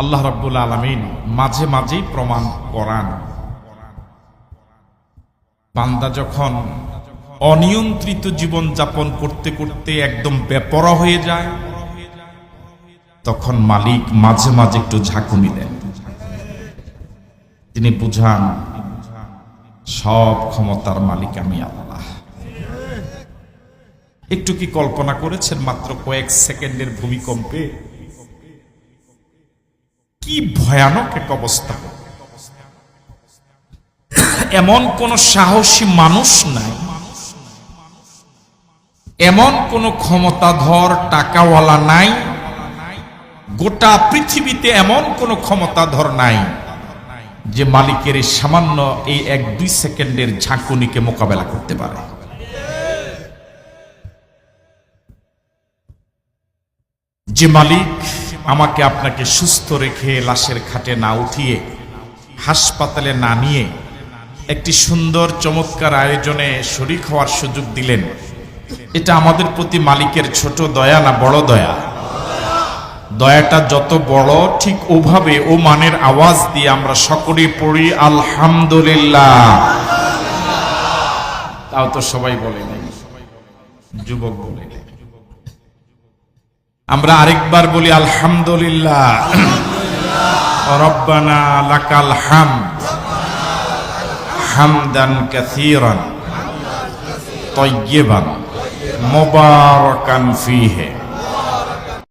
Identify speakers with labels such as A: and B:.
A: আল্লাহ রাব্বুল আলামিন মাঝে মাঝেই প্রমাণ করান। বান্দা যখন অনিয়ন্ত্রিত জীবন যাপন করতে করতে একদম বেপরা হয়ে যায়, তখন মালিক মাঝে মাঝে একটু ঝাঁকুনি দেন। তিনি বুঝান, সব ক্ষমতার মালিক আমি আল্লাহ। একটু কি কল্পনা করেছেন মাত্র কয়েক সেকেন্ডের ভূমিকম্পে কি ভয়ানক এক অবস্থা। এমন কোন সাহসী মানুষ নাই। এমন কোন ক্ষমতাধর টাকাওয়ালা নাই। গোটা পৃথিবীতে এমন কোন ক্ষমতাধর নাই যে মালিকের এই সামান্য এই এক দুই সেকেন্ডের ঝাঁকুনিকে মোকাবেলা করতে পারে। যে মালিক আমাকে আপনাকে সুস্থ রেখে লাশের খাটে না উঠিয়ে, হাসপাতালে না নিয়ে একটি সুন্দর চমৎকার আয়োজনে শরিক হওয়ার সুযোগ দিলেন। এটা আমাদের প্রতি মালিকের ছোট দয়া না বড় দয়া? দয়াটা যত বড়, ঠিক ওভাবে ও মানের আওয়াজ দিয়ে আমরা সকলে পড়ি, আলহামদুলিল্লাহ। তাও তো সবাই বলে নাই। যুবক বলে। আমরা আরেকবার বলি আলহামদুলিল্লাহ। রব্বানা লাকাল হাম হামদান কাসীরান তয়্যিবান মুবারাকান ফীহি।